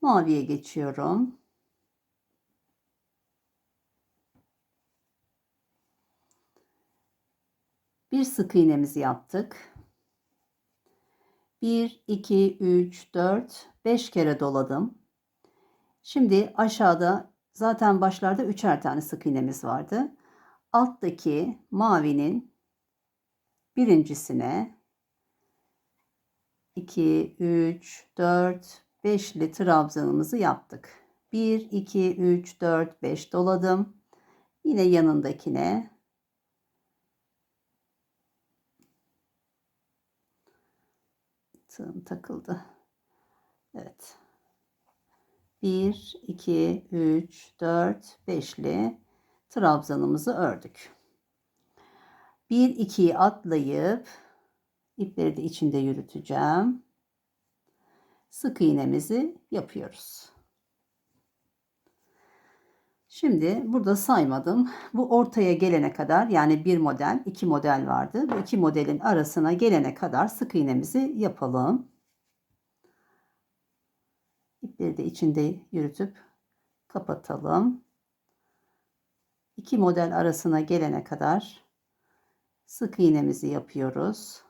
Maviye geçiyorum. Bir sık iğnemizi yaptık. 1, 2, 3, 4, 5 kere doladım. Şimdi aşağıda zaten başlarda üçer tane sık iğnemiz vardı. Alttaki mavinin birincisine 2, 3, 4, 5'li trabzanımızı yaptık. 1, 2, 3, 4, 5 doladım. Yine yanındakine tığım takıldı. Evet. 1, 2, 3, 4, 5'li trabzanımızı ördük. 1, 2'yi atlayıp ipleri de içinde yürüteceğim. Sık iğnemizi yapıyoruz. Şimdi burada saymadım. Bu ortaya gelene kadar yani bir model, iki model vardı. Bu iki modelin arasına gelene kadar sık iğnemizi yapalım. İpleri de içinde yürütüp kapatalım. İki model arasına gelene kadar sık iğnemizi yapıyoruz.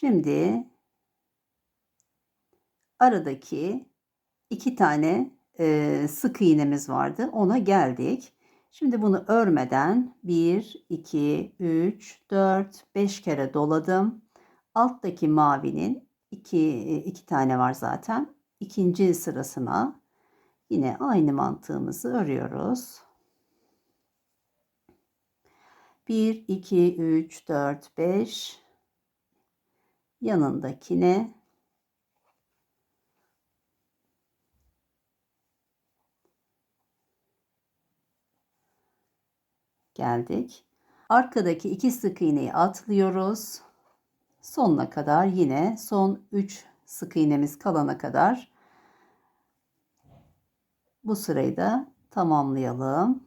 Şimdi aradaki iki tane e, sık iğnemiz vardı. Ona geldik. Şimdi bunu örmeden 1, 2, 3, 4, 5 kere doladım. Alttaki mavinin iki, iki tane var zaten. İkinci sırasına yine aynı mantığımızı örüyoruz. 1, 2, 3, 4, 5 yanındakine geldik. Arkadaki iki sık iğneyi atlıyoruz. Sonuna kadar yine son 3 sık iğnemiz kalana kadar bu sırayı da tamamlayalım.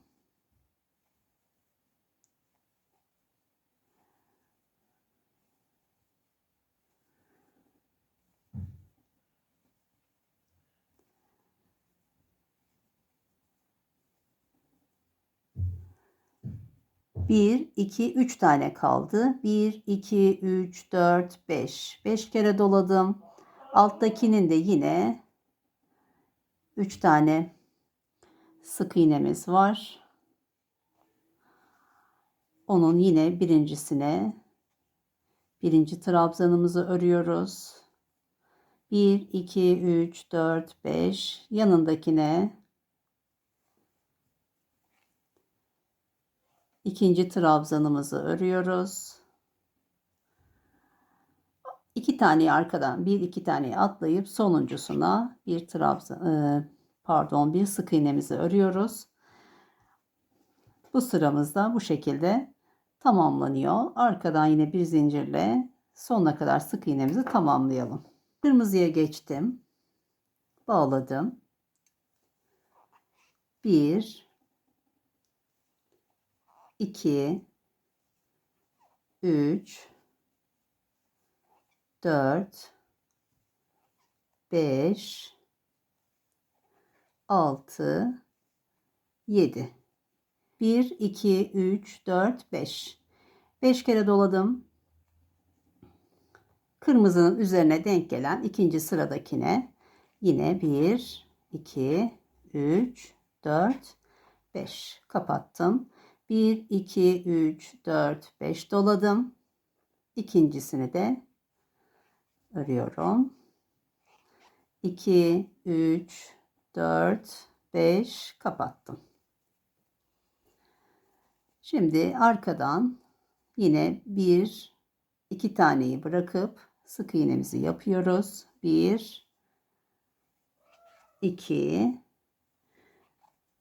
Bir, iki, üç tane kaldı. Bir, iki, üç, dört, beş. Beş kere doladım. Alttakinin de yine üç tane sık iğnemiz var. Onun yine birincisine birinci trabzanımızı örüyoruz. 1, 2, 3, 4, 5 yanındakine ikinci trabzanımızı örüyoruz. İki tane arkadan bir iki tane atlayıp sonuncusuna bir trabzan e, pardon bir sık iğnemizi örüyoruz. Bu sıramızda bu şekilde tamamlanıyor. Arkadan yine bir zincirle sonuna kadar sık iğnemizi tamamlayalım. Kırmızıya geçtim. Bağladım. 1 2 3 4 5 6 7 1 2 3 4 5 5 kere doladım. Kırmızının üzerine denk gelen ikinci sıradakine yine 1 2 3 4 5 kapattım. 1, 2, 3, 4, 5 doladım. İkincisini de örüyorum. 2, 3, 4, 5 kapattım. Şimdi arkadan yine bir iki taneyi bırakıp sık iğnemizi yapıyoruz. 1 2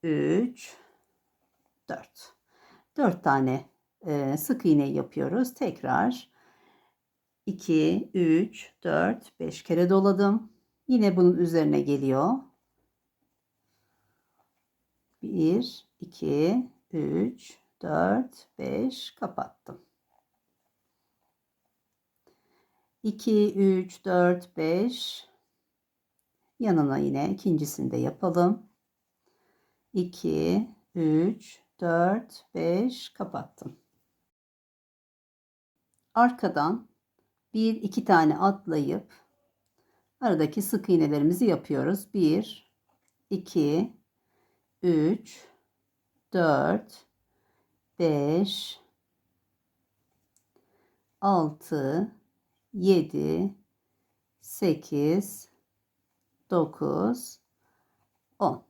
3 4 4 tane e, sık iğne yapıyoruz. Tekrar 2, 3, 4, 5 kere doladım. Yine bunun üzerine geliyor. 1, 2, 3, 4, 5 kapattım. 2, 3, 4, 5 yanına yine ikincisini de yapalım. 2, 3, 4, 5 kapattım. Arkadan bir iki tane atlayıp aradaki sık iğnelerimizi yapıyoruz. 1, 2, 3, 4, 5, 6, 7, 8, 9, 10.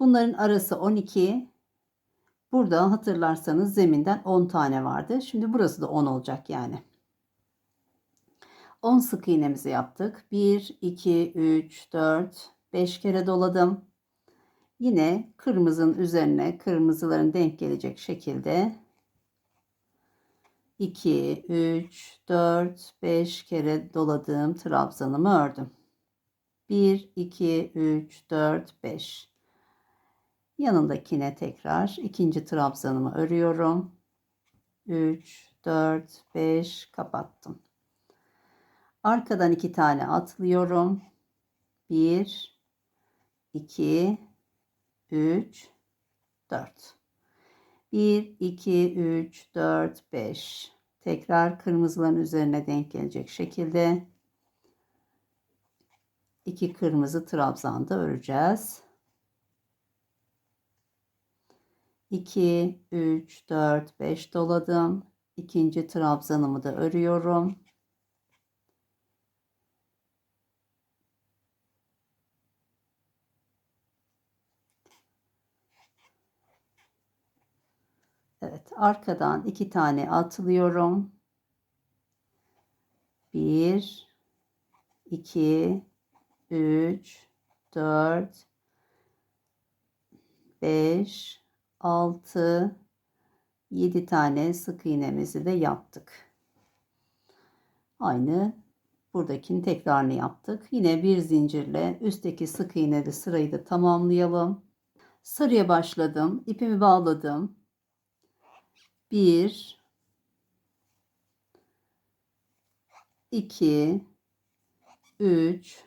Bunların arası 12. Burada hatırlarsanız zeminden 10 tane vardı. Şimdi burası da 10 olacak yani. 10 sık iğnemizi yaptık. 1, 2, 3, 4, 5 kere doladım. Yine kırmızının üzerine kırmızıların denk gelecek şekilde 2, 3, 4, 5 kere doladığım trabzanımı ördüm. 1, 2, 3, 4, 5. Yanındakine tekrar ikinci trabzanımı örüyorum. 3, 4, 5 kapattım. Arkadan iki tane atlıyorum. 1, 2, 3, 4. 1, 2, 3, 4, 5. Tekrar kırmızıların üzerine denk gelecek şekilde iki kırmızı trabzanda öreceğiz. 2, 3, 4, 5 doladım. İkinci trabzanımı da örüyorum. Evet, arkadan iki tane atlıyorum. 1 2 3 4 5 6 7 tane sık iğnemizi de yaptık. Aynı buradakinin tekrarını yaptık. Yine bir zincirle üstteki sık iğneli sırayı da tamamlayalım. Sarıya başladım. İpimi bağladım. 1 2 3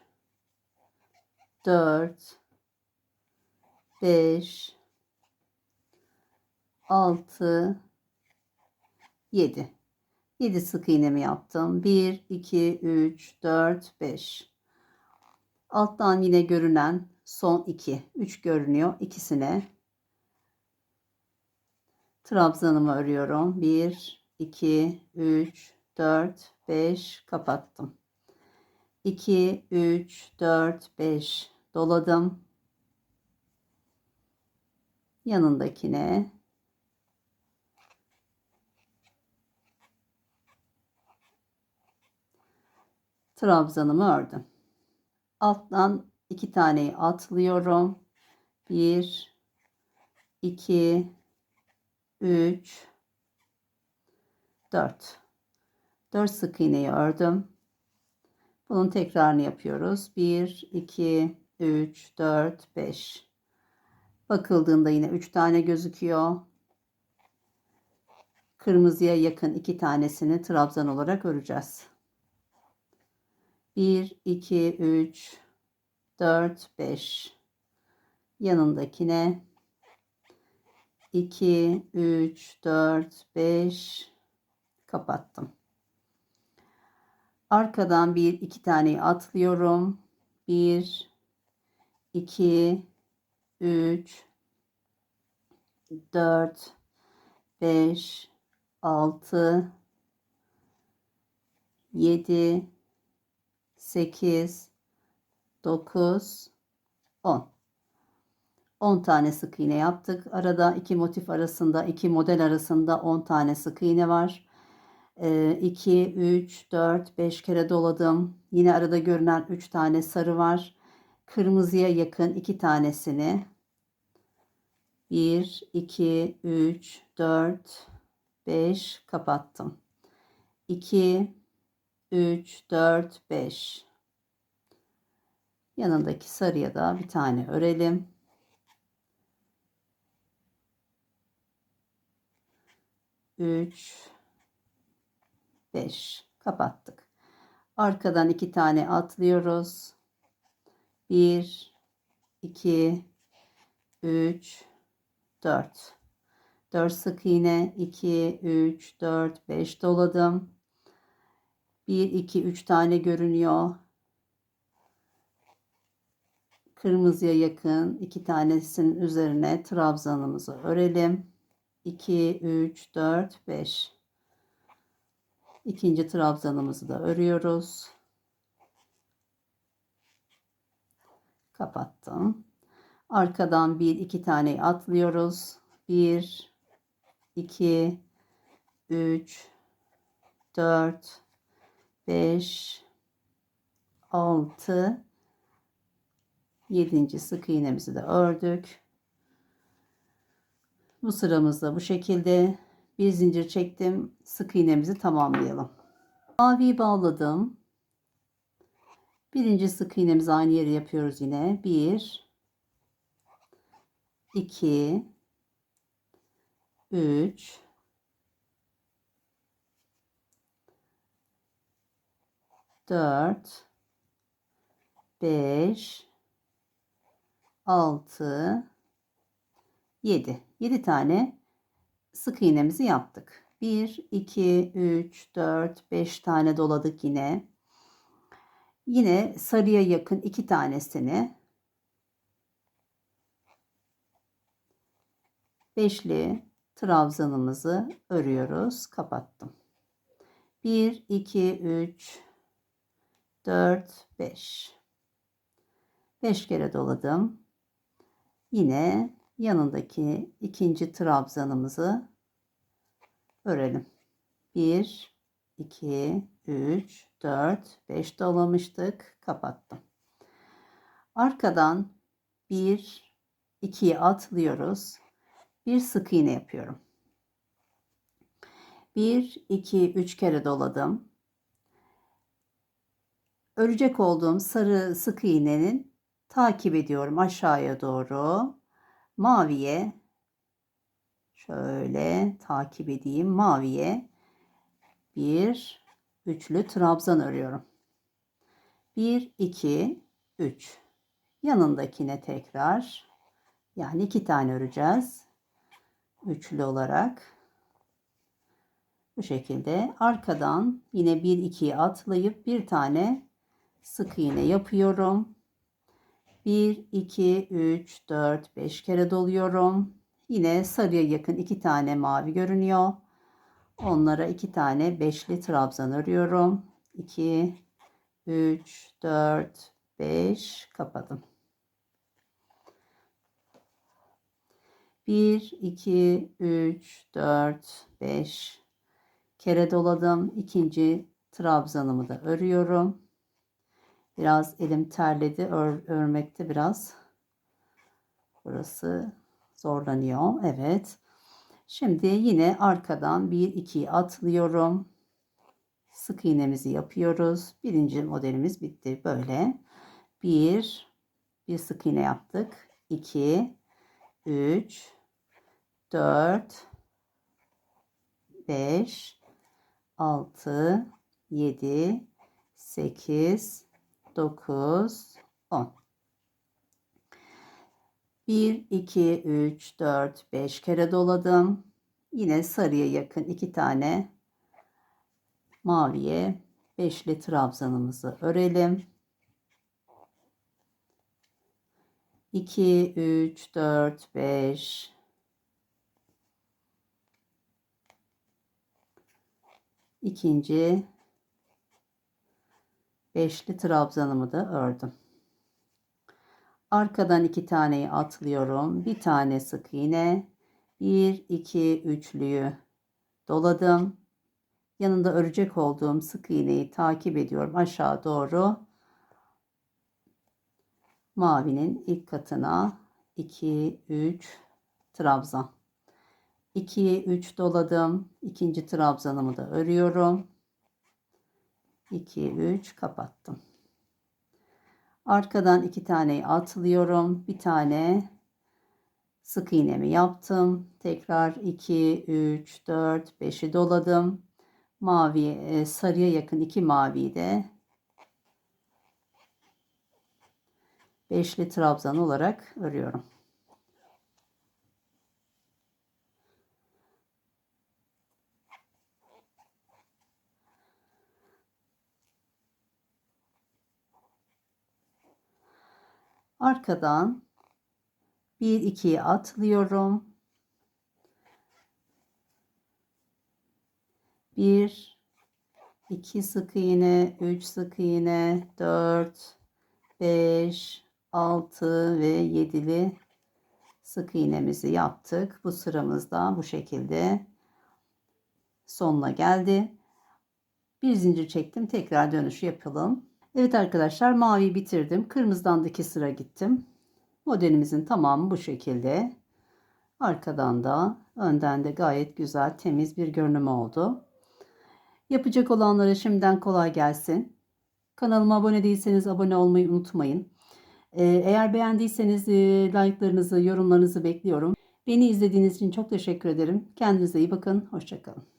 4 5 6 7 7 sık iğnemi yaptım. 1 2 3 4 5 Alttan yine görünen son 2 3 görünüyor. İkisine trabzanımı örüyorum. 1 2 3 4 5 kapattım. 2 3 4 5 doladım. Yanındakine trabzanımı ördüm. Alttan iki taneyi atlıyorum. 1 2 3 4 4 sık iğneyi ördüm. Bunun tekrarını yapıyoruz. 1 2 3 4 5 Bakıldığında yine 3 tane gözüküyor. Kırmızıya yakın 2 tanesini trabzan olarak öreceğiz. 1 2 3 4 5 yanındakine 2 3 4 5 kapattım. Arkadan bir iki tane atlıyorum. 1 2 3 4 5 6 7 8 9 10 10 tane sık iğne yaptık. Arada iki motif arasında, iki model arasında 10 tane sık iğne var. 2, 3, 4, 5 kere doladım. Yine arada görünen 3 tane sarı var. Kırmızıya yakın 2 tanesini 1, 2, 3, 4, 5 kapattım. 2 3 4 5 yanındaki sarıya da bir tane örelim. Üç, beş. Kapattık. Arkadan iki tane atlıyoruz. Bir, iki, üç, dört. Dört sık iğne. iki, üç, dört, beş doladım. Bir, iki, üç tane görünüyor. Kırmızıya yakın iki tanesinin üzerine trabzanımızı örelim. 2, 3, 4, 5. İkinci trabzanımızı da örüyoruz. Kapattım. Arkadan bir iki tane atlıyoruz. 1, 2, 3, 4, 5, 6, 7. sık iğnemizi de ördük. Bu sıramızda bu şekilde bir zincir çektim. Sık iğnemizi tamamlayalım. Maviyi bağladım. Birinci sık iğnemizi aynı yere yapıyoruz yine. 1 2 3 4 5 6 7 7 tane sık iğnemizi yaptık. 1 2 3 4 5 tane doladık yine. Yine sarıya yakın iki tanesini beşli trabzanımızı örüyoruz kapattım. 1 2 3 4 5 5 kere doladım Yine yanındaki ikinci trabzanımızı örelim. 1, 2, 3, 4, 5 dolamıştık. Kapattım. Arkadan 1, 2'ye atlıyoruz. Bir sık iğne yapıyorum. 1, 2, 3 kere doladım. Örecek olduğum sarı sık iğnenin takip ediyorum aşağıya doğru. Maviye şöyle takip edeyim. Maviye bir üçlü trabzan örüyorum. 1 2 3 yanındakine tekrar yani iki tane öreceğiz. Üçlü olarak bu şekilde arkadan yine 1 2'yi atlayıp bir tane sık iğne yapıyorum. 1, 2, 3, 4, 5 kere doluyorum. Yine sarıya yakın iki tane mavi görünüyor. Onlara iki tane beşli trabzan örüyorum. 2, 3, 4, 5 kapadım. 1, 2, 3, 4, 5 kere doladım. İkinci trabzanımı da örüyorum. Biraz elim terledi. Ör, örmekte biraz. Burası zorlanıyor. Evet. Şimdi yine arkadan 1 2 atlıyorum. Sık iğnemizi yapıyoruz. Birinci modelimiz bitti. Böyle. 1 bir sık iğne yaptık. 2 3 4 5 6 7 8 9, 10. 1, 2, 3, 4, 5 kere doladım. Yine sarıya yakın iki tane maviye beşli trabzanımızı örelim. 2, 3, 4, 5, ikinci beşli trabzanımı da ördüm. Arkadan iki taneyi atlıyorum. Bir tane sık iğne. Bir, iki, üçlüyü doladım. Yanında örecek olduğum sık iğneyi takip ediyorum aşağı doğru. Mavinin ilk katına 2, 3 trabzan. 2, 3 doladım. İkinci trabzanımı da örüyorum. 2 3 kapattım. Arkadan iki taneyi atlıyorum. Bir tane sık iğnemi yaptım. Tekrar 2 3 4 5'i doladım. Mavi e, sarıya yakın iki maviyi de beşli trabzan olarak örüyorum. Arkadan 1 2'yi atlıyorum. 1 2 sık iğne, 3 sık iğne, 4 5 6 ve 7'li sık iğnemizi yaptık. Bu sıramızda bu şekilde sonuna geldi. Bir zincir çektim. Tekrar dönüş yapalım. Evet arkadaşlar mavi bitirdim. Kırmızıdan da iki sıra gittim. Modelimizin tamamı bu şekilde. Arkadan da önden de gayet güzel temiz bir görünüm oldu. Yapacak olanlara şimdiden kolay gelsin. Kanalıma abone değilseniz abone olmayı unutmayın. Ee, Eğer beğendiyseniz e, like'larınızı, yorumlarınızı bekliyorum. Beni izlediğiniz için çok teşekkür ederim. Kendinize iyi bakın. Hoşçakalın.